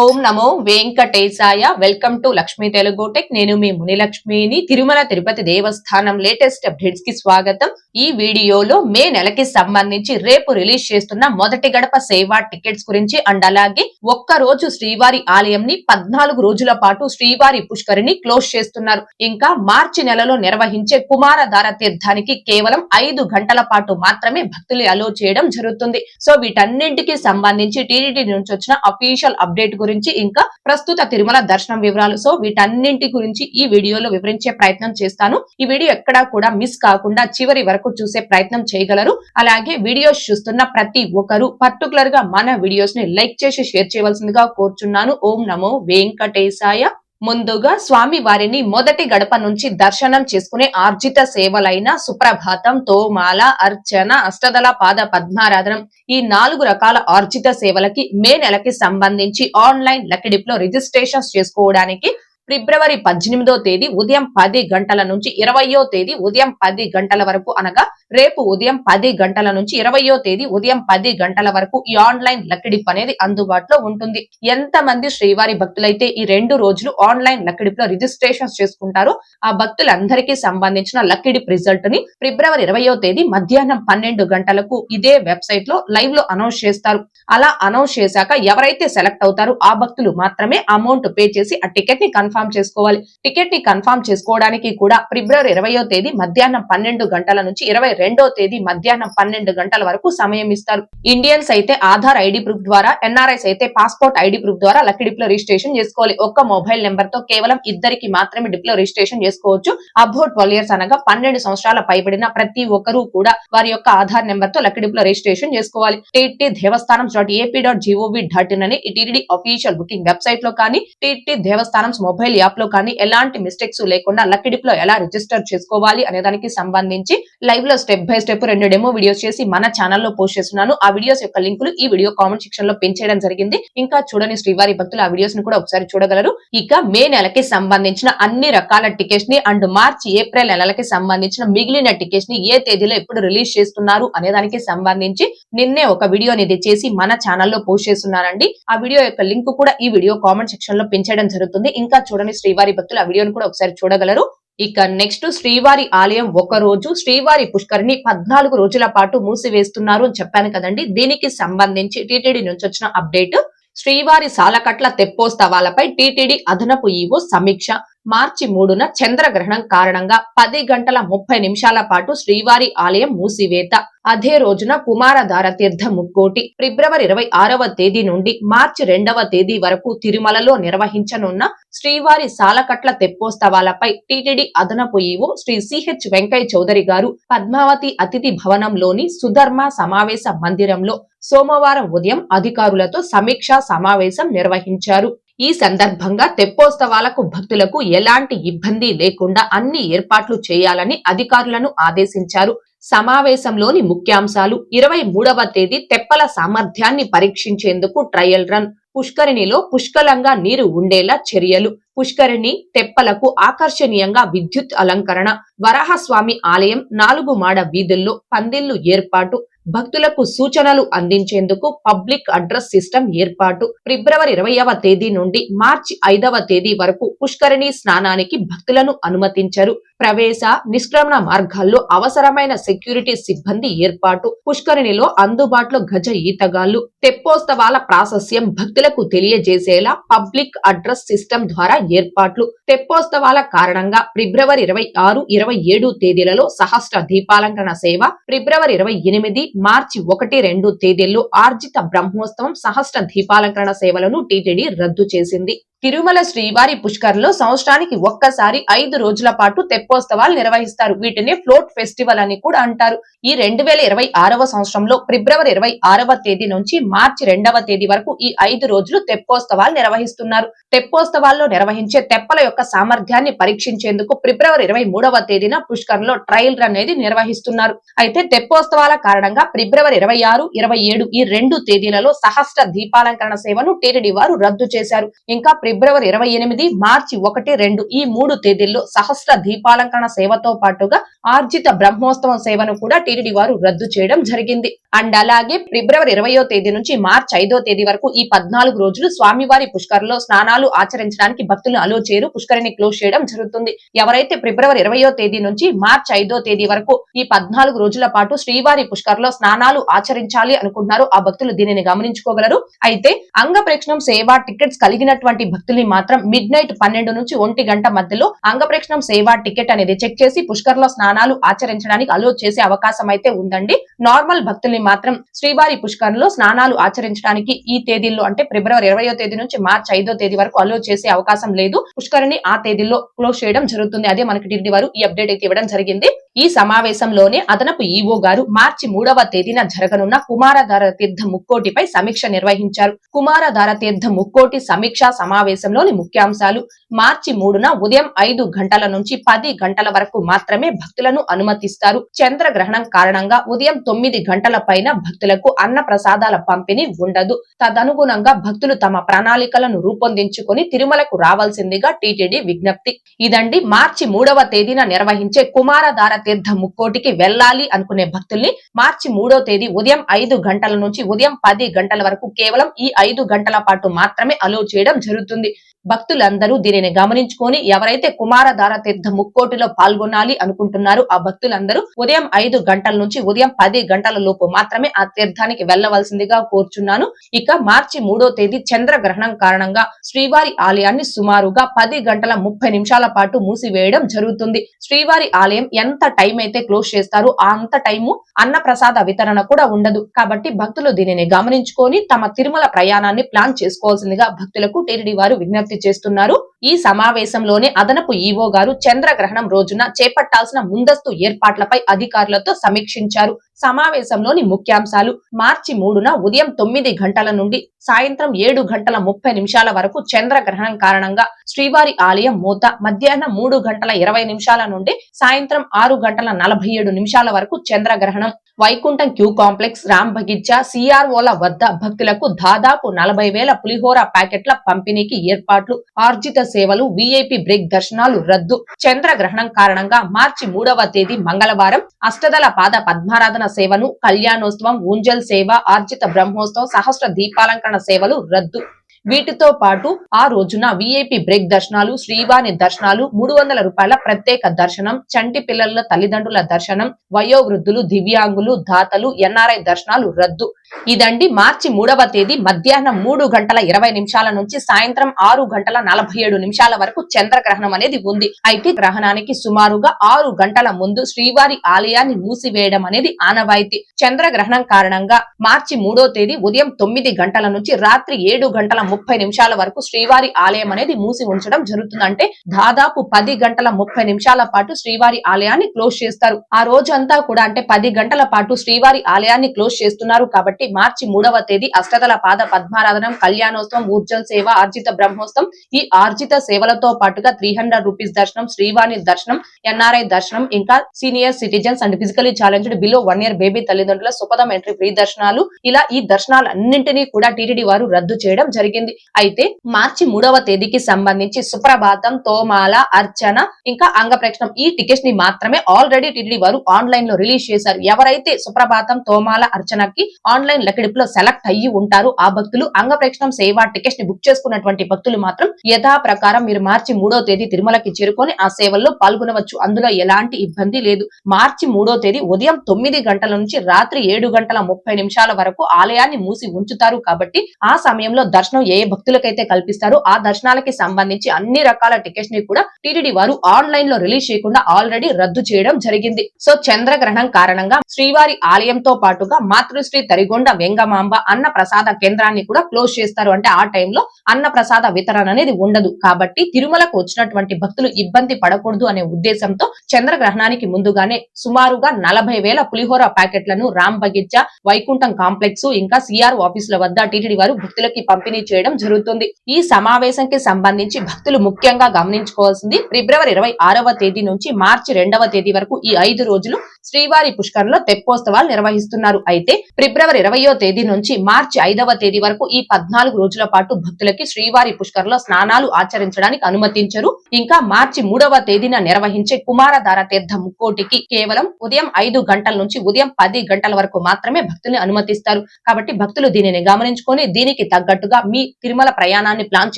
ఓం నమో వెంకటేశాయ. Welcome to Lakshmi Telugu tech. నేను మీ మునిలక్ష్మిని. తిరుమల తిరుపతి దేవస్థానం లేటెస్ట్ అప్డేట్స్కి స్వాగతం. ఈ వీడియోలో మే నెలకి సంబంధించి రేపు రిలీజ్ చేస్తున్న మొదటి గడప సేవా టికెట్స్ గురించి అండ్ అలాగే ఒక్క రోజు శ్రీవారి ఆలయం ని పద్నాలుగు రోజుల పాటు శ్రీవారి పుష్కరిని క్లోజ్ చేస్తున్నారు. ఇంకా మార్చి నెలలో నిర్వహించే కుమారధార తీర్థానికి కేవలం ఐదు గంటల పాటు మాత్రమే భక్తులు అలో చేయడం జరుగుతుంది. సో వీటన్నింటికి సంబంధించి టీడీటీ నుంచి వచ్చిన అఫీషియల్ అప్డేట్ గురించి ఇంకా ప్రస్తుత తిరుమల దర్శనం వివరాలు. సో వీటన్నింటి గురించి ఈ వీడియోలో వివరించే ప్రయత్నం చేస్తాను. ఈ వీడియో ఎక్కడా కూడా మిస్ కాకుండా చివరి వరకు చూసే ప్రయత్నం చేయగలరు. అలాగే వీడియోస్ చూస్తున్న ప్రతి ఒక్కరు పర్టికులర్గా మన వీడియోస్ని లైక్ చేసి షేర్ చేయవలసిందిగా కోరుచున్నాను. ఓం నమో వెంకటేశాయ. ముందుగా స్వామి వారిని మొదటి గడప నుంచి దర్శనం చేసుకునే ఆర్జిత సేవలైన సుప్రభాతం తోమాల అర్చన అష్టదళ పాద పద్మారాధనం ఈ నాలుగు రకాల ఆర్జిత సేవలకి మే నెలకి సంబంధించి ఆన్లైన్ లకిడిప్లో రిజిస్ట్రేషన్స్ చేసుకోవడానికి ఫిబ్రవరి పద్దెనిమిదో తేదీ ఉదయం పది గంటల నుంచి ఇరవయో తేదీ ఉదయం పది గంటల వరకు అనగా రేపు ఉదయం పది గంటల నుంచి ఇరవయో తేదీ ఉదయం పది గంటల వరకు ఈ ఆన్లైన్ లక్కిడిప్ అనేది అందుబాటులో ఉంటుంది. ఎంత మంది శ్రీవారి భక్తులైతే ఈ రెండు రోజులు ఆన్లైన్ లక్కిడిప్లో రిజిస్ట్రేషన్ చేసుకుంటారో ఆ భక్తులందరికీ సంబంధించిన లక్కిడిప్ రిజల్ట్ని ఫిబ్రవరి ఇరవయో తేదీ మధ్యాహ్నం పన్నెండు గంటలకు ఇదే వెబ్సైట్లో లైవ్లో అనౌన్స్ చేస్తారు. అలా అనౌన్స్ చేశాక ఎవరైతే సెలెక్ట్ అవుతారో ఆ భక్తులు మాత్రమే అమౌంట్ పే చేసి ఆ టికెట్ని కన్ఫర్మ్ చేసుకోవాలి. టికెట్ని కన్ఫర్మ్ చేసుకోవడానికి కూడా ఫిబ్రవరి ఇరవయో తేదీ మధ్యాహ్నం పన్నెండు గంటల నుంచి ఇరవై రెండో తేదీ మధ్యాహ్నం పన్నెండు గంటల వరకు సమయం ఇస్తారు. ఇండియన్స్ అయితే ఆధార్ ఐడి ప్రూఫ్ ద్వారా ఎన్ఆర్ఐస్ అయితే పాస్పోర్ట్ ఐడి ప్రూఫ్ ద్వారా లక్కీ డిప్లో రిజిస్ట్రేషన్ చేసుకోవాలి. ఒక్క మొబైల్ నెంబర్తో కేవలం ఇద్దరికి మాత్రమే డిప్లో రిజిస్ట్రేషన్ చేసుకోవచ్చు. అబౌట్ ట్వెల్వ్ ఇయర్స్ అనగా పన్నెండు సంవత్సరాల పైబడిన ప్రతి ఒక్కరూ కూడా వారి యొక్క ఆధార్ నెంబర్తో లక్కీ డిప్లో రిజిస్ట్రేషన్ చేసుకోవాలి TT Devasthanam dot AP dot gov dot in అని టీటీడీ అఫీషియల్ బుకింగ్ వెబ్సైట్లో కానీ టీటీ దేవస్థానం మొబైల్ యాప్లో కానీ ఎలాంటి మిస్టేక్స్ లేకుండా లక్కిడిప్లో ఎలా రిజిస్టర్ చేసుకోవాలి అనే దానికి సంబంధించి లైవ్లో స్టెప్ బై స్టెప్ రెండు డెమో వీడియోస్ చేసి మన ఛానల్లో పోస్ట్ చేస్తున్నాను. ఆ వీడియోస్ యొక్క లింకులు ఈ వీడియో కామెంట్ సెక్షన్లో పెంచేయడం జరిగింది. ఇంకా చూడని శ్రీవారి భక్తులు ఆ వీడియోస్ని కూడా ఒకసారి చూడగలరు. ఇక మే నెలకి సంబంధించిన అన్ని రకాల టికెట్స్ని అండ్ మార్చి ఏప్రిల్ నెలలకి సంబంధించిన మిగిలిన టికెట్స్ని ఏ తేదీలో ఎప్పుడు రిలీజ్ చేస్తున్నారు అనే దానికి సంబంధించి నిన్నే ఒక వీడియో అనేది చేసి మన ఛానల్లో పోస్ట్ చేస్తున్నానండి. ఆ వీడియో యొక్క లింక్ కూడా ఈ వీడియో కామెంట్ సెక్షన్లో పెంచడం జరుగుతుంది. ఇంకా చూడండి శ్రీవారి భక్తులు ఆ వీడియోని కూడా ఒకసారి చూడగలరు. ఇక నెక్స్ట్ శ్రీవారి ఆలయం ఒక రోజు శ్రీవారి పుష్కరిని పద్నాలుగు రోజుల పాటు మూసివేస్తున్నారు అని చెప్పాను కదండి. దీనికి సంబంధించి టీటీడీ నుంచి వచ్చిన అప్డేట్ శ్రీవారి సాలకట్ల తెప్పోత్సవాలపై టీటీడీ అదనపు ఈవో సమీక్ష మార్చి మూడున చంద్రగ్రహణం కారణంగా పది గంటల ముప్పై నిమిషాల పాటు శ్రీవారి ఆలయం మూసివేత. అదే రోజున కుమారధార తీర్థ ముక్కోటి ఫిబ్రవరి ఇరవై ఆరవ తేదీ నుండి మార్చి రెండవ తేదీ వరకు తిరుమలలో నిర్వహించనున్న శ్రీవారి సాలకట్ల తెప్పోత్సవాలపై టిటిడి అదనపు ఈవో శ్రీ సిహెచ్ వెంకయ్య చౌదరి గారు పద్మావతి అతిథి భవనంలోని సుధర్మ సమావేశ మందిరంలో సోమవారం ఉదయం అధికారులతో సమీక్షా సమావేశం నిర్వహించారు. ఈ సందర్భంగా తెప్పోత్సవాలకు భక్తులకు ఎలాంటి ఇబ్బంది లేకుండా అన్ని ఏర్పాట్లు చేయాలని అధికారులను ఆదేశించారు. సమావేశంలోని ముఖ్యాంశాలు ఇరవై మూడవ తేదీ తెప్పల సామర్థ్యాన్ని పరీక్షించేందుకు ట్రయల్ రన్ పుష్కరిణిలో పుష్కలంగా నీరు ఉండేలా చర్యలు. పుష్కరిణి తెప్పలకు ఆకర్షణీయంగా విద్యుత్ అలంకరణ వరాహస్వామి ఆలయం నాలుగు మాడ వీధుల్లో పందిళ్ళు ఏర్పాటు భక్తులకు సూచనలు అందించేందుకు పబ్లిక్ అడ్రస్ సిస్టమ్ ఏర్పాటు. ఫిబ్రవరి ఇరవైవ తేదీ నుండి మార్చి ఐదవ తేదీ వరకు పుష్కరిణి స్నానానికి భక్తులను అనుమతించరు. ప్రవేశ నిష్క్రమణ మార్గాల్లో అవసరమైన సెక్యూరిటీ సిబ్బంది ఏర్పాటు. పుష్కరిణిలో అందుబాటులో గజ ఈతగాళ్ళు. తెప్పోత్సవాల ప్రాశస్యం భక్తులకు తెలియజేసేలా పబ్లిక్ అడ్రస్ సిస్టమ్ ద్వారా ఏర్పాట్లు. తెప్పోత్సవాల కారణంగా ఫిబ్రవరి ఇరవై ఆరు ఇరవై ఏడు తేదీలలో సహస్ర దీపాలంకరణ సేవ. ఫిబ్రవరి ఇరవై ఎనిమిది మార్చి ఒకటి రెండు తేదీల్లో ఆర్జిత బ్రహ్మోత్సవం సహస్ర దీపాలంకరణ సేవలను టీటీడీ రద్దు చేసింది. తిరుమల శ్రీవారి పుష్కర్లో సంవత్సరానికి ఒక్కసారి ఐదు రోజుల పాటు తెప్పోత్సవాలు నిర్వహిస్తారు. వీటిని ఫ్లోట్ ఫెస్టివల్ అని కూడా అంటారు. ఈ రెండు వేల ఇరవై ఆరవ సంవత్సరంలో ఫిబ్రవరి ఇరవై ఆరవ తేదీ నుంచి మార్చి రెండవ తేదీ వరకు ఈ ఐదు రోజులు తెప్పోత్సవాలు నిర్వహిస్తున్నారు. తెప్పోత్సవాల్లో నిర్వహించే తెప్పల యొక్క సామర్థ్యాన్ని పరీక్షించేందుకు ఫిబ్రవరి ఇరవై మూడవ తేదీన పుష్కర్లో ట్రయల్ రన్ అనేది నిర్వహిస్తున్నారు. అయితే తెప్పోత్సవాల కారణంగా ఫిబ్రవరి ఇరవై ఆరు ఇరవై ఏడు ఈ రెండు తేదీలలో సహస్ర దీపాలంకరణ సేవను టీటీడీ వారు రద్దు చేశారు. ఇంకా ఫిబ్రవరి ఇరవై ఎనిమిది మార్చి ఒకటి రెండు ఈ మూడు తేదీల్లో సహస్ర దీపాలంకరణ సేవతో పాటుగా ఆర్జిత బ్రహ్మోత్సవం సేవను కూడా టీటీడీ వారు రద్దు చేయడం జరిగింది. అండ్ అలాగే ఫిబ్రవరి ఇరవయో తేదీ నుంచి మార్చి ఐదో తేదీ వరకు ఈ పద్నాలుగు రోజులు స్వామివారి పుష్కరలో స్నానాలు ఆచరించడానికి భక్తులు అలో చేరు పుష్కరిని క్లోజ్ చేయడం జరుగుతుంది. ఎవరైతే ఫిబ్రవరి ఇరవయో తేదీ నుంచి మార్చి ఐదో తేదీ వరకు ఈ పద్నాలుగు రోజుల పాటు శ్రీవారి పుష్కరలో స్నానాలు ఆచరించాలి అనుకుంటున్నారో ఆ భక్తులు దీనిని గమనించుకోగలరు. అయితే అంగ ప్రేక్షణం సేవ టికెట్స్ కలిగినటువంటి భక్తుల్ని మాత్రం మిడ్ నైట్ పన్నెండు నుంచి ఒంటి గంట మధ్యలో అంగ ప్రేక్షణం టికెట్ అనేది చెక్ చేసి పుష్కర్లో స్నానాలు ఆచరించడానికి అలో చేసే అవకాశం అయితే ఉందండి. నార్మల్ భక్తుల్ని మాత్రం శ్రీవారి పుష్కరంలో స్నానాలు ఆచరించడానికి ఈ తేదీల్లో అంటే ఫిబ్రవరి ఇరవయో తేదీ నుంచి మార్చి ఐదో తేదీ వరకు అలో చేసే అవకాశం లేదు. పుష్కరిని ఆ తేదీల్లో క్లోజ్ చేయడం జరుగుతుంది. అదే మనకి టీడీ వారు ఈ అప్డేట్ అయితే ఇవ్వడం జరిగింది. ఈ సమావేశంలోనే అదనపు ఈవో గారు మార్చి మూడవ తేదీన జరగనున్న కుమారధార తీర్థ ముక్కోటిపై సమీక్ష నిర్వహించారు. కుమారధార తీర్థ ముక్కోటి సమీక్ష సమావేశం సమావేశంలోని ముఖ్యాంశాలు మార్చి మూడున ఉదయం ఐదు గంటల నుంచి పది గంటల వరకు మాత్రమే భక్తులను అనుమతిస్తారు. చంద్రగ్రహణం కారణంగా ఉదయం తొమ్మిది గంటల పైన భక్తులకు అన్న ప్రసాదాల పంపిణీ ఉండదు. తదనుగుణంగా భక్తులు తమ ప్రణాళికలను రూపొందించుకొని తిరుమలకు రావాల్సిందిగా టీటీడీ విజ్ఞప్తి. ఇదండి మార్చి మూడవ తేదీన నిర్వహించే కుమారధార తీర్థ ముక్కోటికి వెళ్ళాలి అనుకునే భక్తుల్ని మార్చి మూడో తేదీ ఉదయం ఐదు గంటల నుంచి ఉదయం పది గంటల వరకు కేవలం ఈ ఐదు గంటల పాటు మాత్రమే అలో చేయడం జరుగుతుంది. donde భక్తులందరూ దీనిని గమనించుకొని ఎవరైతే కుమారధార తీర్థ ముక్కోటిలో పాల్గొనాలి అనుకుంటున్నారో ఆ భక్తులందరూ ఉదయం ఐదు గంటల నుంచి ఉదయం పది గంటల లోపు మాత్రమే ఆ తీర్థానికి వెళ్ళవలసిందిగా కోరుచున్నాను. ఇక మార్చి మూడో తేదీ చంద్రగ్రహణం కారణంగా శ్రీవారి ఆలయాన్ని సుమారుగా పది గంటల ముప్పై నిమిషాల పాటు మూసివేయడం జరుగుతుంది. శ్రీవారి ఆలయం ఎంత టైం అయితే క్లోజ్ చేస్తారో ఆ అంత టైము అన్న ప్రసాద వితరణ కూడా ఉండదు. కాబట్టి భక్తులు దీనిని గమనించుకొని తమ తిరుమల ప్రయాణాన్ని ప్లాన్ చేసుకోవాల్సిందిగా భక్తులకు టీటీడీ వారు విజ్ఞప్తి చేస్తున్నారు. ఈ సమావేశంలోనే అదనపు ఈవో గారు చంద్రగ్రహణం రోజున చేపట్టాల్సిన ముందస్తు ఏర్పాట్లపై అధికారులతో సమీక్షించారు. సమావేశంలోని ముఖ్యాంశాలు మార్చి మూడున ఉదయం తొమ్మిది గంటల నుండి సాయంత్రం ఏడు గంటల ముప్పై నిమిషాల వరకు చంద్రగ్రహణం కారణంగా శ్రీవారి ఆలయం మూత మధ్యాహ్నం మూడు గంటల ఇరవై నిమిషాల నుండి సాయంత్రం ఆరు గంటల నలభై ఏడు నిమిషాల వరకు చంద్రగ్రహణం. వైకుంఠం క్యూ కాంప్లెక్స్ రామ్ బగిచ్చా సిఆర్ఓల వద్ద భక్తులకు దాదాపు నలభై వేల పులిహోర ప్యాకెట్ల పంపిణీకి ఏర్పాట్లు ఆర్జిత సేవలు విఐపి బ్రేక్ దర్శనాలు రద్దు. చంద్రగ్రహణం కారణంగా మార్చి మూడవ తేదీ మంగళవారం అష్టదల పాద పద్మారాధన సేవను కళ్యాణోత్సవం ఊంజల్ సేవ ఆర్జిత బ్రహ్మోత్సవం సహస్ర దీపాలంకరణ సేవలు రద్దు. వీటితో పాటు ఆ రోజున విఐపి బ్రేక్ దర్శనాలు శ్రీవాణి దర్శనాలు మూడు వందల రూపాయల ప్రత్యేక దర్శనం చంటి పిల్లల తల్లిదండ్రుల దర్శనం వయోవృద్ధులు దివ్యాంగులు దాతలు ఎన్ఆర్ఐ దర్శనాలు రద్దు. ఇదండి మార్చి మూడవ తేదీ మధ్యాహ్నం మూడు గంటల ఇరవై నిమిషాల నుంచి సాయంత్రం ఆరు గంటల నలభై ఏడు నిమిషాల వరకు చంద్రగ్రహణం అనేది ఉంది. అయితే గ్రహణానికి సుమారుగా ఆరు గంటల ముందు శ్రీవారి ఆలయాన్ని మూసివేయడం అనేది ఆనవాయితీ. చంద్రగ్రహణం కారణంగా మార్చి మూడో తేదీ ఉదయం తొమ్మిది గంటల నుంచి రాత్రి ఏడు గంటల ముప్పై నిమిషాల వరకు శ్రీవారి ఆలయం అనేది మూసి ఉంచడం జరుగుతుంది. అంటే దాదాపు పది గంటల ముప్పై నిమిషాల పాటు శ్రీవారి ఆలయాన్ని క్లోజ్ చేస్తారు. ఆ రోజంతా కూడా అంటే పది గంటల పాటు శ్రీవారి ఆలయాన్ని క్లోజ్ చేస్తున్నారు కాబట్టి మార్చి మూడవ తేదీ అష్టదల పాద పద్మారాధనం కళ్యాణోత్సవం ఊర్జల్ సేవ ఆర్జిత బ్రహ్మోత్సవం. ఈ ఆర్జిత సేవలతో పాటుగా త్రీ హండ్రెడ్ రూపీస్ దర్శనం శ్రీవాణి దర్శనం ఎన్ఆర్ఐ దర్శనం ఇంకా senior citizens and physically challenged below one year baby తల్లిదండ్రుల సుపదం ఎంట్రీ ఫ్రీ దర్శనాలు. ఇలా ఈ దర్శనాలన్నింటినీ కూడా టీటీడీ వారు రద్దు చేయడం జరిగింది. అయితే మార్చి మూడవ తేదీకి సంబంధించి సుప్రభాతం తోమాల అర్చన ఇంకా అంగప్రక్షణం ఈ టికెట్స్ని మాత్రమే ఆల్రెడీ టీటీడీ వారు ఆన్లైన్లో రిలీజ్ చేశారు. ఎవరైతే సుప్రభాతం తోమాల అర్చనకి ఆన్లైన్ లెక్కడిపులో సెలెక్ట్ అయ్యి ఉంటారు. ఆ భక్తులు అంగ ప్రేక్షణం సేవా టికెట్స్ని బుక్ చేసుకున్నటువంటి భక్తులు మాత్రం యథా ప్రకారం మీరు మార్చి మూడో తేదీ తిరుమలకి చేరుకొని ఆ సేవల్లో పాల్గొనవచ్చు. అందులో ఎలాంటి ఇబ్బంది లేదు. మార్చి మూడో తేదీ ఉదయం తొమ్మిది గంటల నుంచి రాత్రి ఏడు గంటల ముప్పై నిమిషాల వరకు ఆలయాన్ని మూసి ఉంచుతారు కాబట్టి ఆ సమయంలో దర్శనం ఏ భక్తులకైతే కల్పిస్తారో ఆ దర్శనాలకి సంబంధించి అన్ని రకాల టికెట్స్ని కూడా టీటీడీ వారు ఆన్లైన్లో రిలీజ్ చేయకుండా ఆల్రెడీ రద్దు చేయడం జరిగింది. సో చంద్రగ్రహణం కారణంగా శ్రీవారి ఆలయంతో పాటుగా మాతృశ్రీ తరిగొండ వెంగమాంబ అన్న ప్రసాద కేంద్రాన్ని కూడా క్లోజ్ చేస్తారు. అంటే ఆ టైంలో అన్న ప్రసాద వితరణ అనేది ఉండదు. కాబట్టి తిరుమలకు వచ్చినటువంటి భక్తులు ఇబ్బంది పడకూడదు అనే ఉద్దేశంతో చంద్రగ్రహణానికి ముందుగానే సుమారుగా నలభై వేల పులిహోర ప్యాకెట్లను రామ్ బగిచ్చా వైకుంఠం కాంప్లెక్స్ ఇంకా సిఆర్ ఆఫీసుల వద్ద టీటీడీ వారు భక్తులకి పంపిణీ చేయడం జరుగుతుంది. ఈ సమావేశంకి సంబంధించి భక్తులు ముఖ్యంగా గమనించుకోవాల్సింది ఫిబ్రవరి ఇరవై ఆరవ తేదీ నుంచి మార్చి రెండవ తేదీ వరకు ఈ ఐదు రోజులు శ్రీవారి పుష్కరంలో తెప్పోత్సవాలు నిర్వహిస్తున్నారు. అయితే ఫిబ్రవరి ఇరవయో తేదీ నుంచి మార్చి ఐదవ తేదీ వరకు ఈ పద్నాలుగు రోజుల పాటు భక్తులకి శ్రీవారి పుష్కరంలో స్నానాలు ఆచరించడానికి అనుమతించరు. ఇంకా మార్చి మూడవ తేదీన నిర్వహించే కుమారధార తీర్థ ముక్కోటికి కేవలం ఉదయం ఐదు గంటల నుంచి ఉదయం పది గంటల వరకు మాత్రమే భక్తుల్ని అనుమతిస్తారు. కాబట్టి భక్తులు దీనిని గమనించుకొని దీనికి తగ్గట్టుగా మీ తిరుమల ప్రయాణాన్ని ప్లాన్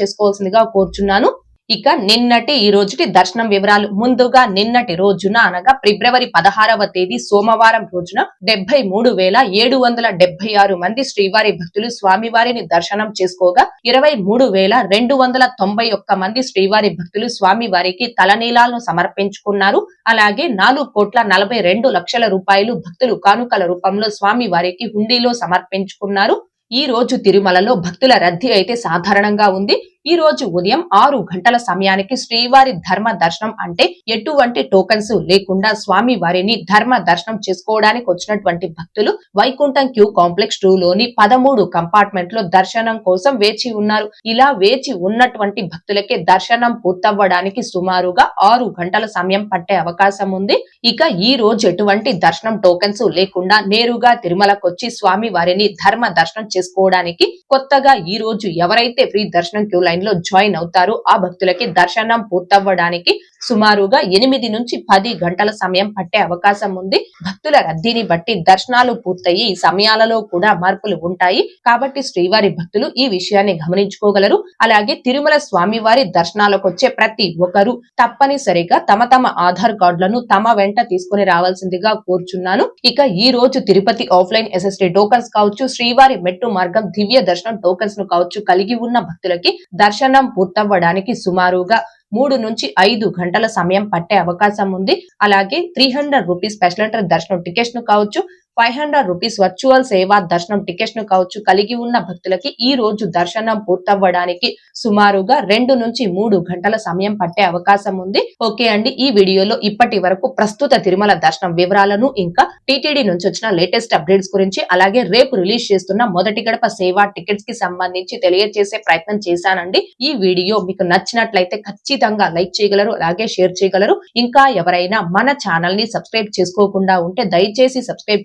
చేసుకోవాల్సిందిగా కోరుచున్నాను. ఇక నిన్నటి ఈ రోజుటి దర్శనం వివరాలు ముందుగా నిన్నటి రోజున అనగా ఫిబ్రవరి పదహారవ తేదీ సోమవారం రోజున డెబ్బై మూడు వేల ఏడు వందల డెబ్బై ఆరు మంది శ్రీవారి భక్తులు స్వామివారిని దర్శనం చేసుకోగా ఇరవై మూడు వేల రెండు వందల తొంభై ఒక్క మంది శ్రీవారి భక్తులు స్వామివారికి తలనీలాలను సమర్పించుకున్నారు. అలాగే నాలుగు కోట్ల నలభై రెండు లక్షల రూపాయలు భక్తులు కానుకల రూపంలో స్వామివారికి హుండీలో సమర్పించుకున్నారు. ఈ రోజు తిరుమలలో భక్తుల రద్దీ అయితే సాధారణంగా ఉంది. ఈ రోజు ఉదయం ఆరు గంటల సమయానికి శ్రీవారి ధర్మ దర్శనం అంటే ఎటువంటి టోకన్స్ లేకుండా స్వామి వారిని ధర్మ దర్శనం చేసుకోవడానికి వచ్చినటువంటి భక్తులు వైకుంఠం క్యూ కాంప్లెక్స్ టూ లోని పదమూడు కంపార్ట్మెంట్లో దర్శనం కోసం వేచి ఉన్నారు. ఇలా వేచి ఉన్నటువంటి భక్తులకే దర్శనం పూర్తవ్వడానికి సుమారుగా ఆరు గంటల సమయం పట్టే అవకాశం ఉంది. ఇక ఈ రోజు ఎటువంటి దర్శనం టోకెన్స్ లేకుండా నేరుగా తిరుమలకొచ్చి స్వామి వారిని ధర్మ దర్శనం చేసుకోవడానికి కొత్తగా ఈ రోజు ఎవరైతే ఫ్రీ దర్శనం క్యూ లైన్ లో జాయిన్ అవుతారు. ఆ భక్తులకి దర్శనం పూర్తవ్వడానికి సుమారుగా ఎనిమిది నుంచి పది గంటల సమయం పట్టే అవకాశం ఉంది. భక్తుల రద్దీని బట్టి దర్శనాలు పూర్తయి సమయాలలో కూడా మార్పులు ఉంటాయి. కాబట్టి శ్రీవారి భక్తులు ఈ విషయాన్ని గమనించుకోగలరు. అలాగే తిరుమల స్వామివారి దర్శనాలకు వచ్చే ప్రతి ఒక్కరూ తప్పనిసరిగా తమ తమ ఆధార్ కార్డులను తమ వెంట తీసుకుని రావాల్సిందిగా కోరుచున్నాను. ఇక ఈ రోజు తిరుపతి ఆఫ్లైన్ ఎస్ఎస్టీ టోకన్స్ కావచ్చు శ్రీవారి మెట్టు మార్గం దివ్య దర్శనం టోకన్స్ను కావచ్చు కలిగి ఉన్న భక్తులకి దర్శనం పూర్తవ్వడానికి సుమారుగా మూడు నుంచి ఐదు గంటల సమయం పట్టే అవకాశం ఉంది. అలాగే three hundred rupees special entry దర్శనం టికెట్స్ను కావచ్చు ఫైవ్ హండ్రెడ్ రూపీస్ వర్చువల్ సేవా దర్శనం టికెట్స్ను కావచ్చు కలిగి ఉన్న భక్తులకి ఈ రోజు దర్శనం పూర్తవ్వడానికి సుమారుగా రెండు నుంచి మూడు గంటల సమయం పట్టే అవకాశం ఉంది. ఓకే అండి ఈ వీడియోలో ఇప్పటి వరకు ప్రస్తుత తిరుమల దర్శనం వివరాలను ఇంకా టీటీడీ నుంచి వచ్చిన లేటెస్ట్ అప్డేట్స్ గురించి అలాగే రేపు రిలీజ్ చేస్తున్న మొదటి గడప సేవా టికెట్స్కి సంబంధించి తెలియజేసే ప్రయత్నం చేశానండి. ఈ వీడియో మీకు నచ్చినట్లయితే ఖచ్చితంగా లైక్ చేయగలరు అలాగే షేర్ చేయగలరు. ఇంకా ఎవరైనా మన ఛానల్ని సబ్స్క్రైబ్ చేసుకోకుండా ఉంటే దయచేసి సబ్స్క్రైబ్